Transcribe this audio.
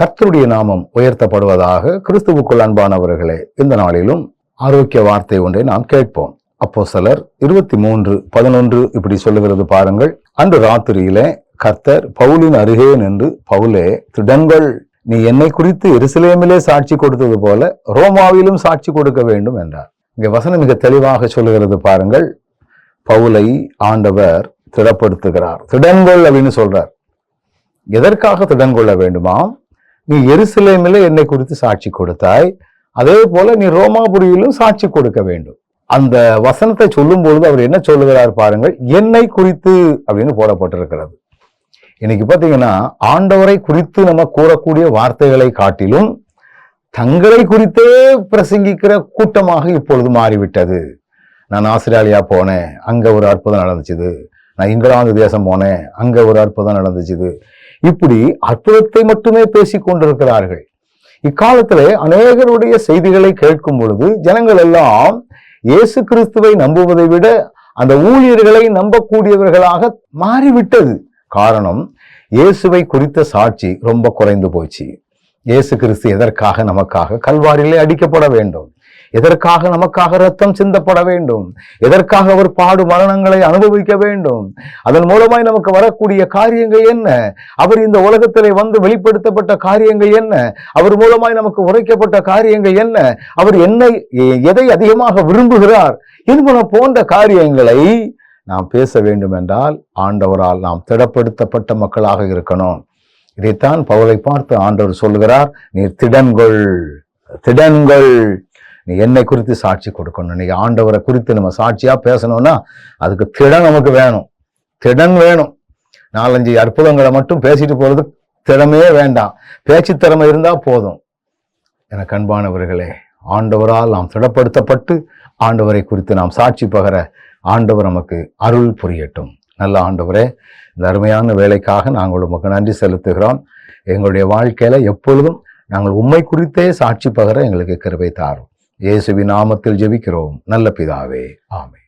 கர்த்தருடைய நாமம் உயர்த்தப்படுவதாக கிறிஸ்துவுக்குள் அன்பானவர்களே இந்த நாளிலும் ஆரோக்கிய வார்த்தை ஒன்றை நாம் கேட்போம். அப்போ சிலர் இருபத்தி மூன்று பதினொன்று இப்படி சொல்லுகிறது பாருங்கள். அன்று ராத்திரியிலே கர்த்தர் பவுலின் அருகே நின்று பவுலே திடங்கள் நீ என்னை குறித்து எருசலேமிலே சாட்சி கொடுத்தது போல ரோமாவிலும் சாட்சி கொடுக்க வேண்டும் என்றார். இங்க வசனம் மிக தெளிவாக சொல்லுகிறது பாருங்கள். பவுலை ஆண்டவர் திடப்படுத்துகிறார். திடங்கொள் அப்படின்னு சொல்றார். எதற்காக திடங்கொள்ள வேண்டுமாம்? நீ எருசலேமில் என்னை குறித்து சாட்சி கொடுத்தாய். அதே போல நீ ரோமாபுரியிலும் சாட்சி கொடுக்க வேண்டும். அந்த வசனத்தை சொல்லும் பொழுது அவர் என்ன சொல்லுகிறார் பாருங்கள். என்னை குறித்து அப்படின்னு போடப்பட்டிருக்கிறது. இன்னைக்கு பார்த்தீங்கன்னா ஆண்டவரை குறித்து நம்ம கூறக்கூடிய வார்த்தைகளை காட்டிலும் தங்களை குறித்தே பிரசங்கிக்கிற கூட்டமாக இப்பொழுது மாறிவிட்டது. நான் ஆஸ்திரேலியா போனேன். அங்க ஒரு அற்புதம் நடந்துச்சுது. நான் இங்கிலாந்து தேசம் போனேன். அங்க ஒரு அற்புதம் நடந்துச்சுது. இப்படி அற்புதத்தை மட்டுமே பேசிக் கொண்டிருக்கிறார்கள். இக்காலத்திலே அநேகருடைய செய்திகளை கேட்கும் பொழுது ஜனங்கள் எல்லாம் இயேசு கிறிஸ்துவை நம்புவதை விட அந்த ஊழியர்களை நம்பக்கூடியவர்களாக மாறிவிட்டது. காரணம் இயேசுவை குறித்த சாட்சி ரொம்ப குறைந்து போச்சு. இயேசு கிறிஸ்து எதற்காக நமக்காக கல்வாரிலே அடிக்கப்பட வேண்டும்? எதற்காக நமக்காக ரத்தம் சிந்தப்பட வேண்டும்? எதற்காக அவர் பாடு மரணங்களை அனுபவிக்க வேண்டும்? அதன் மூலமாய் நமக்கு வரக்கூடிய காரியங்கள் என்ன? அவர் இந்த உலகத்திலே வந்து வெளிப்படுத்தப்பட்ட காரியங்கள் என்ன? அவர் மூலமாய் நமக்கு உரைக்கப்பட்ட காரியங்கள் என்ன? அவர் என்னை எதை அதிகமாக விரும்புகிறார்? என்பன போன்ற காரியங்களை நாம் பேச வேண்டும் என்றால் ஆண்டவரால் நாம் திடப்படுத்தப்பட்ட மக்களாக இருக்கணும். இதைத்தான் பவுலை பார்த்து ஆண்டவர் சொல்லுகிறார் நீ திடன்கொள் திடன்கள். நீ என்னை குறித்து சாட்சி கொடுக்கணும். நீ ஆண்டவரை குறித்து நம்ம சாட்சியா பேசணும்னா அதுக்கு திடன் நமக்கு வேணும். திடன் வேணும். நாலஞ்சு அற்புதங்களை மட்டும் பேசிட்டு போறது திறமையே வேண்டாம். பேச்சு திறமை இருந்தா போதும். என கண்பானவர்களே ஆண்டவரால் நாம் திடப்படுத்தப்பட்டு ஆண்டவரை குறித்து நாம் சாட்சி பகர ஆண்டவர் நமக்கு அருள் புரியட்டும். நல்ல ஆண்டவரே இந்த அருமையான வேலைக்காக நாங்கள் உமக்கு நன்றி செலுத்துகிறோம். எங்களுடைய வாழ்க்கையில் எப்பொழுதும் நாங்கள் உண்மை குறித்தே சாட்சி பகர எங்களுக்கு கிருபை தாரும். இயேசுவின் நாமத்தில் ஜெபிக்கிறோம். நல்ல பிதாவே. ஆமை